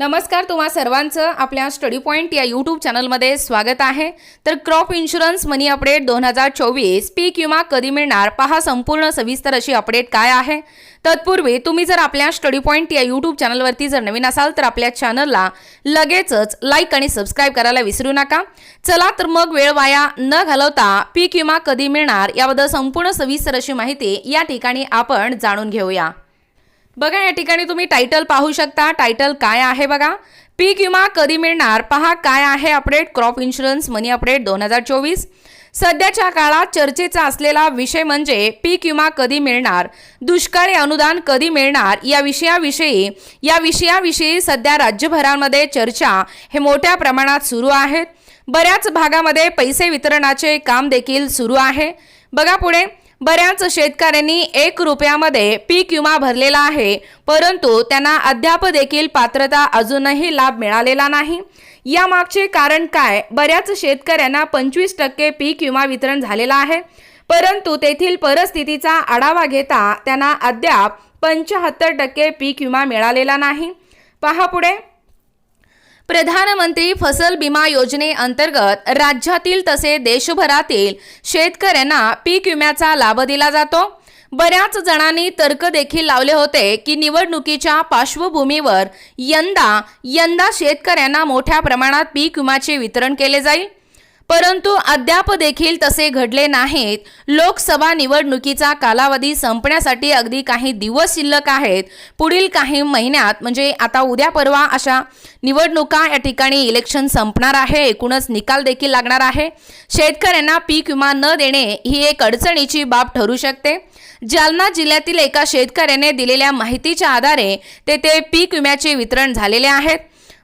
नमस्कार तुम्हा सर्वांचं आपल्या स्टडी पॉईंट या यूट्यूब चॅनलमध्ये स्वागत आहे. तर क्रॉप इन्शुरन्स मनी अपडेट दोन हजार चोवीस पीक विमा कधी मिळणार पहा संपूर्ण सविस्तर अशी अपडेट काय आहे. तत्पूर्वी तुम्ही जर आपल्या स्टडी पॉईंट या यूट्यूब चॅनलवरती जर नवीन असाल तर आपल्या चॅनलला लगेचच लाईक आणि सबस्क्राईब करायला विसरू नका. चला तर मग वेळ वाया न घालवता पीक विमा कधी मिळणार याबद्दल संपूर्ण सविस्तर अशी माहिती या ठिकाणी आपण जाणून घेऊया. बघा या ठिकाणी तुम्ही टायटल पाहू शकता. टायटल काय आहे बघा? पीक विमा कधी मिळणार? पहा काय आहे update crop insurance money update दोन हजार चोवीस. सध्याच्या काळात चर्चेचा असलेला विषय म्हणजे पीक विमा कधी मिळणार? दुष्काळी अनुदान कधी मिळणार? या विषयाविषयी या विषयाविषयी सध्या राज्यभरामध्ये चर्चा हे मोठ्या प्रमाणात सुरू आहेत बऱ्याच भागामध्ये पैसे वितरणाचे काम देखील सुरू आहे. बघा पुढे. बऱ्याच शेतकऱ्यांनी एक रुपयामध्ये पीक विमा भरलेला आहे परंतु त्यांना अद्याप देखील पात्रता अजूनही लाभ मिळालेला नाही. यामागचे कारण काय? बऱ्याच शेतकऱ्यांना पंचवीस टक्के पीक विमा वितरण झालेला आहे परंतु तेथील परिस्थितीचा आढावा घेता त्यांना अद्याप पंच्याहत्तर टक्के पीक विमा मिळालेला नाही. पहा पुढे. प्रधानमंत्री फसल विमा योजनेअंतर्गत राज्यातील तसे देशभरातील शेतकऱ्यांना पीक विम्याचा लाभ दिला जातो. बऱ्याच जणांनी तर्क देखील लावले होते की निवडणुकीच्या पार्श्वभूमीवर यंदा यंदा शेतकऱ्यांना मोठ्या प्रमाणात पीक विम्याचे वितरण केले जाईल. परंतु अद्याप देखील तसे घडले नाहीत. लोकसभा निवडणुकीचा कालावधी संपण्यासाठी अगदी काही दिवस शिल्लक आहेत. पुढील काही महिन्यात म्हणजे आता उद्या परवा अशा निवडणुका या ठिकाणी इलेक्शन संपणार आहे एकूणच निकाल देखील लागणार आहे. शेतकऱ्यांना पीक विमा न देणे ही एक अडचणीची बाब ठरू शकते. जालना जिल्ह्यातील एका शेतकऱ्याने दिलेल्या माहितीच्या आधारे तेथे पीक विम्याचे वितरण झालेले आहेत.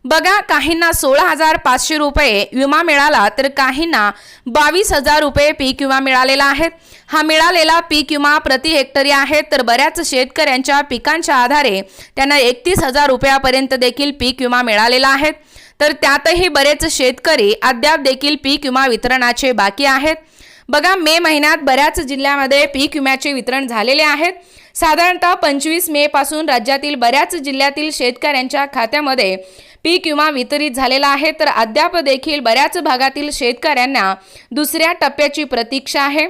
बघा काहींना सोळा हजार पाचशे रुपये विमा मिळाला तर काहींना बावीस हजार रुपये पीक विमा मिळालेला आहे. हा मिळालेला पीक विमा प्रति हेक्टरी आहे तर बऱ्याच शेतकऱ्यांच्या पिकांच्या आधारे त्यांना एकतीस हजार रुपयापर्यंत देखील पीक विमा मिळालेला आहे. तर त्यातही बरेच शेतकरी अद्याप देखील पीक विमा वितरणाचे बाकी आहेत. बघा मे महिन्यात बऱ्याच जिल्ह्यामध्ये पीक विम्याचे वितरण झालेले आहेत साधारणतः पंचवीस मे पासून राज्यातील बऱ्याच जिल्ह्यातील शेतकऱ्यांच्या खात्यामध्ये पीक विमा वितरित झालेला आहे तर अद्याप देखील बऱ्याच भागातील शेतकऱ्यांना दुसऱ्या टप्प्याची प्रतीक्षा आहे.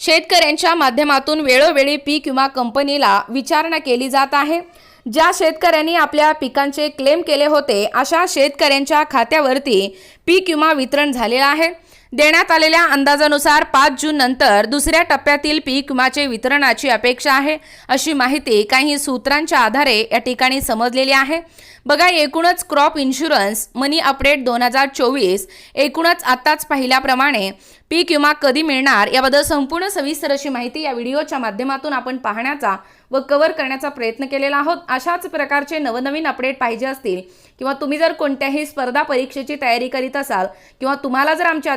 शेतकऱ्यांच्या माध्यमातून वेळोवेळी पीक विमा कंपनीला विचारणा केली जात आहे. ज्या शेतकऱ्यांनी आपल्या पिकांचे क्लेम केले होते अशा शेतकऱ्यांच्या खात्यावरती पीक विमा वितरण झालेलं आहे. देण्यात आलेल्या अंदाजानुसार पाच जून नंतर दुसऱ्या टप्प्यातील पीक विमाचे वितरणाची अपेक्षा आहे. अशी माहिती काही सूत्रांच्या आधारे या ठिकाणी समजलेली आहे. बघा एकूणच क्रॉप इन्शुरन्स मनी अपडेट दोन हजार चोवीस एकूणच आत्ताच पाहिल्याप्रमाणे पीक विमा कधी मिळणार याबद्दल संपूर्ण सविस्तर अशी माहिती या व्हिडिओच्या माध्यमातून आपण पाहण्याचा व कव्हर करण्याचा प्रयत्न केलेला आहोत. अशाच प्रकारचे नवनवीन अपडेट पाहिजे असतील किंवा तुम्ही जर कोणत्याही स्पर्धा परीक्षेची तयारी करीत असाल किंवा तुम्हाला जर आमच्या